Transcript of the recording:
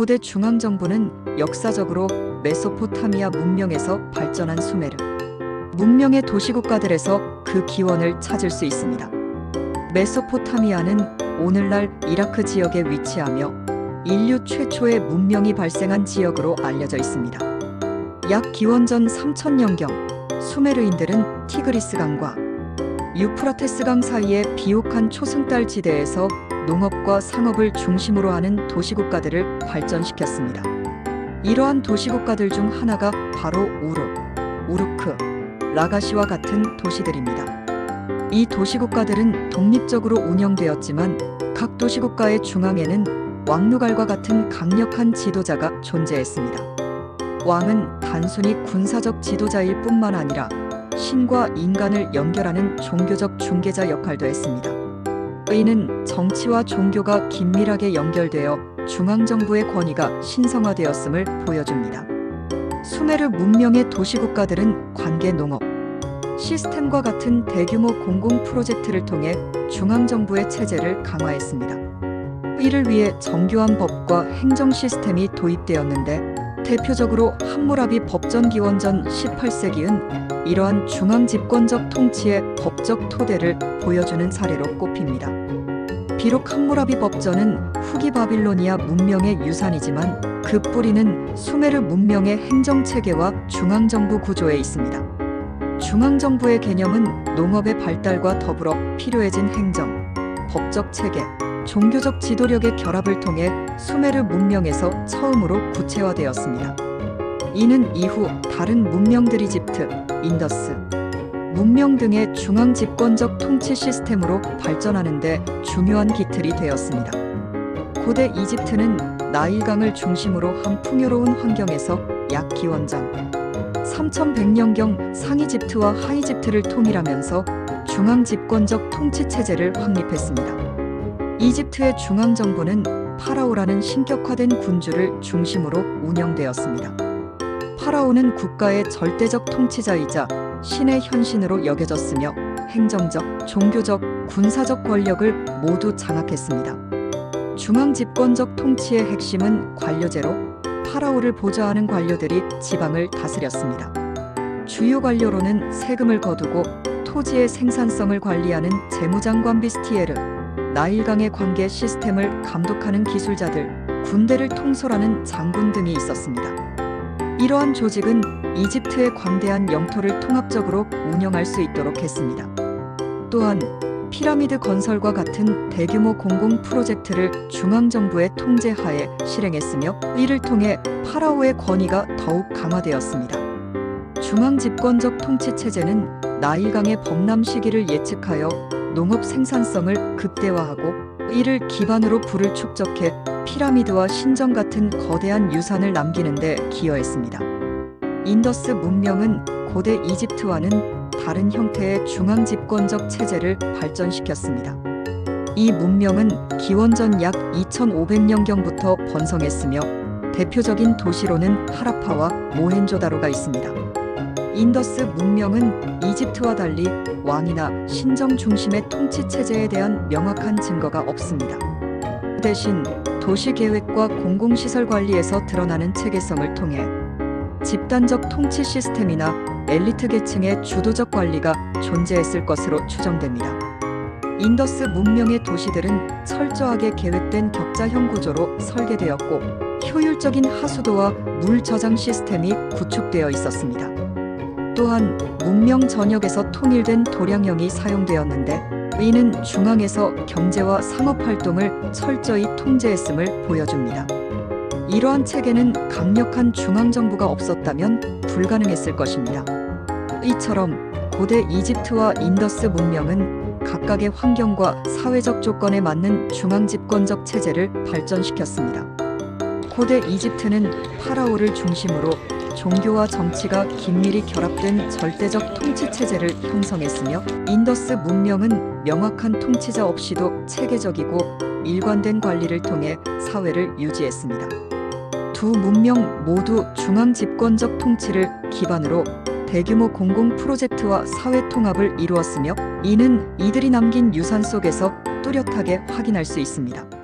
고대 중앙정부는 역사적으로 메소포타미아 문명에서 발전한 수메르 문명의 도시국가들에서 그 기원을 찾을 수 있습니다. 메소포타미아는 오늘날 이라크 지역에 위치하며 인류 최초의 문명이 발생한 지역으로 알려져 있습니다. 약 기원전 3000년경 수메르인들은 티그리스 강과 유프라테스 강 사이의 비옥한 초승달 지대에서 농업과 상업을 중심으로 하는 도시국가들을 발전시켰습니다. 이러한 도시국가들 중 하나가 바로 우르, 우르크, 라가시와 같은 도시들입니다. 이 도시국가들은 독립적으로 운영되었지만 각 도시국가의 중앙에는 왕누갈과 같은 강력한 지도자가 존재했습니다. 왕은 단순히 군사적 지도자일 뿐만 아니라 신과 인간을 연결하는 종교적 중개자 역할도 했습니다. 이는 정치와 종교가 긴밀하게 연결되어 중앙정부의 권위가 신성화되었음을 보여줍니다. 수메르 문명의 도시국가들은 관계 농업, 시스템과 같은 대규모 공공 프로젝트를 통해 중앙정부의 체제를 강화했습니다. 이를 위해 정교한 법과 행정 시스템이 도입되었는데 대표적으로 함무라비 법전 기원전 18세기은 이러한 중앙 집권적 통치의 법적 토대를 보여주는 사례로 꼽힙니다. 비록 함무라비 법전은 후기 바빌로니아 문명의 유산이지만 그 뿌리는 수메르 문명의 행정 체계와 중앙정부 구조에 있습니다. 중앙정부의 개념은 농업의 발달과 더불어 필요해진 행정, 법적 체계, 종교적 지도력의 결합을 통해 수메르 문명에서 처음으로 구체화되었습니다. 이는 이후 다른 문명들 이 집트, 인더스, 문명 등의 중앙 집권적 통치 시스템으로 발전하는데 중요한 기틀이 되었습니다. 고대 이집트는 나일강을 중심으로 한 풍요로운 환경에서 약 기원전 3100년경 상이집트와 하이집트를 통일하면서 중앙 집권적 통치 체제를 확립했습니다. 이집트의 중앙 정부는 파라오라는 신격화된 군주를 중심으로 운영되었습니다. 파라오는 국가의 절대적 통치자이자 신의 현신으로 여겨졌으며 행정적, 종교적, 군사적 권력을 모두 장악했습니다. 중앙 집권적 통치의 핵심은 관료제로 파라오를 보좌하는 관료들이 지방을 다스렸습니다. 주요 관료로는 세금을 거두고 토지의 생산성을 관리하는 재무장관 비스티에르, 나일강의 관계 시스템을 감독하는 기술자들, 군대를 통솔하는 장군 등이 있었습니다. 이러한 조직은 이집트의 광대한 영토를 통합적으로 운영할 수 있도록 했습니다. 또한 피라미드 건설과 같은 대규모 공공 프로젝트를 중앙정부의 통제하에 실행했으며 이를 통해 파라오의 권위가 더욱 강화되었습니다. 중앙 집권적 통치 체제는 나일강의 범람 시기를 예측하여 농업 생산성을 극대화하고 이를 기반으로 부를 축적해 피라미드와 신전 같은 거대한 유산을 남기는 데 기여했습니다. 인더스 문명은 고대 이집트와는 다른 형태의 중앙 집권적 체제를 발전시켰습니다. 이 문명은 기원전 약 2500년경부터 번성했으며 대표적인 도시로는 하라파와 모헨조다로가 있습니다. 인더스 문명은 이집트와 달리 왕이나 신정 중심의 통치 체제에 대한 명확한 증거가 없습니다. 대신 도시 계획과 공공시설 관리에서 드러나는 체계성을 통해 집단적 통치 시스템이나 엘리트 계층의 주도적 관리가 존재했을 것으로 추정됩니다. 인더스 문명의 도시들은 철저하게 계획된 격자형 구조로 설계되었고 효율적인 하수도와 물 저장 시스템이 구축되어 있었습니다. 또한 문명 전역에서 통일된 도량형이 사용되었는데 이는 중앙에서 경제와 상업 활동을 철저히 통제했음을 보여줍니다. 이러한 체계는 강력한 중앙정부가 없었다면 불가능했을 것입니다. 이처럼 고대 이집트와 인더스 문명은 각각의 환경과 사회적 조건에 맞는 중앙 집권적 체제를 발전시켰습니다. 고대 이집트는 파라오를 중심으로 종교와 정치가 긴밀히 결합된 절대적 통치 체제를 형성했으며 인더스 문명은 명확한 통치자 없이도 체계적이고 일관된 관리를 통해 사회를 유지했습니다. 두 문명 모두 중앙 집권적 통치를 기반으로 대규모 공공 프로젝트와 사회 통합을 이루었으며 이는 이들이 남긴 유산 속에서 뚜렷하게 확인할 수 있습니다.